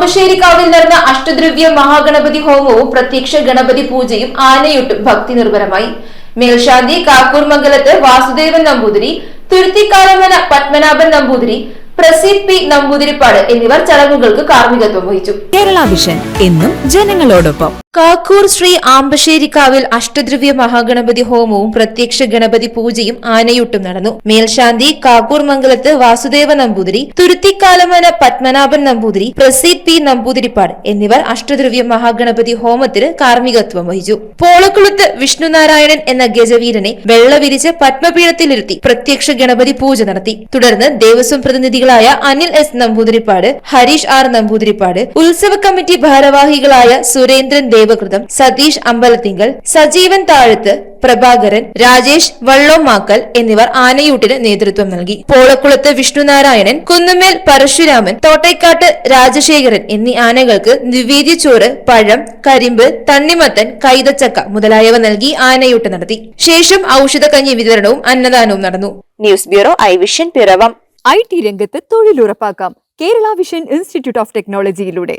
ആമ്പശ്ശേരിക്കാവിൽ നടന്ന അഷ്ടദ്രവ്യ മഹാഗണപതി ഹോമവും പ്രത്യക്ഷ ഗണപതി പൂജയും ആനയൊട്ടും ഭക്തി നിർഭരമായി. മേൽശാന്തി കാക്കൂർ മംഗലത്ത് വാസുദേവൻ നമ്പൂതിരി തുരുത്തിക്കാലമന പത്മനാഭൻ നമ്പൂതിരി പ്രസീദ് പി നമ്പൂതിരിപ്പാട് എന്നിവർ ചടങ്ങുകൾക്ക് കാർമ്മികത്വം വഹിച്ചു. കേരള വിഷൻ എന്നും ജനങ്ങളോടൊപ്പം. കാക്കൂർ ശ്രീ ആമ്പശ്ശേരിക്കാവിൽ അഷ്ടദ്രവ്യ മഹാഗണപതി ഹോമവും പ്രത്യക്ഷ ഗണപതി പൂജയും ആനയൂട്ടും നടന്നു. മേൽശാന്തി കാക്കൂർ മംഗലത്ത് വാസുദേവ നമ്പൂതിരി തുരുത്തിക്കാലമന പത്മനാഭൻ നമ്പൂതിരി പ്രസീദ് പി നമ്പൂതിരിപ്പാട് എന്നിവർ അഷ്ടദ്രവ്യ മഹാഗണപതി ഹോമത്തിന് കാർമ്മികത്വം വഹിച്ചു. പോളക്കുളത്ത് വിഷ്ണുനാരായണൻ എന്ന ഗജവീരനെ വെള്ളവിരിച്ച് പത്മപീഠത്തിലിരുത്തി പ്രത്യക്ഷ ഗണപതി പൂജ നടത്തി. തുടർന്ന് ദേവസ്വം പ്രതിനിധികളായ അനിൽ എസ് നമ്പൂതിരിപ്പാട് ഹരീഷ് ആർ നമ്പൂതിരിപ്പാട് ഉത്സവ കമ്മിറ്റി ഭാരവാഹികളായ സുരേന്ദ്രൻ ദേവകൃതം സതീഷ് അമ്പലത്തിങ്കൽ സജീവൻ താഴത്ത് പ്രഭാകരൻ രാജേഷ് വള്ളോമാക്കൽ എന്നിവർ ആനയൂട്ടിന് നേതൃത്വം നൽകി. പോളക്കുളത്ത് വിഷ്ണുനാരായണൻ കുന്നുമേൽ പരശുരാമൻ തോട്ടൈക്കാട്ട് രാജശേഖരൻ എന്നീ ആനകൾക്ക് നിവേദ്യച്ചോറ് പഴം കരിമ്പ് തണ്ണിമത്തൻ കൈതച്ചക്ക മുതലായവ നൽകി ആനയൂട്ട് നടത്തി. ശേഷം ഔഷധ കഞ്ഞി വിതരണവും അന്നദാനവും നടന്നു. News bureau I vision Piravom. I T രംഗത്ത് തൊഴിലുറപ്പാക്കാം. Kerala vision institute of ടെക്നോളജിയിലൂടെ.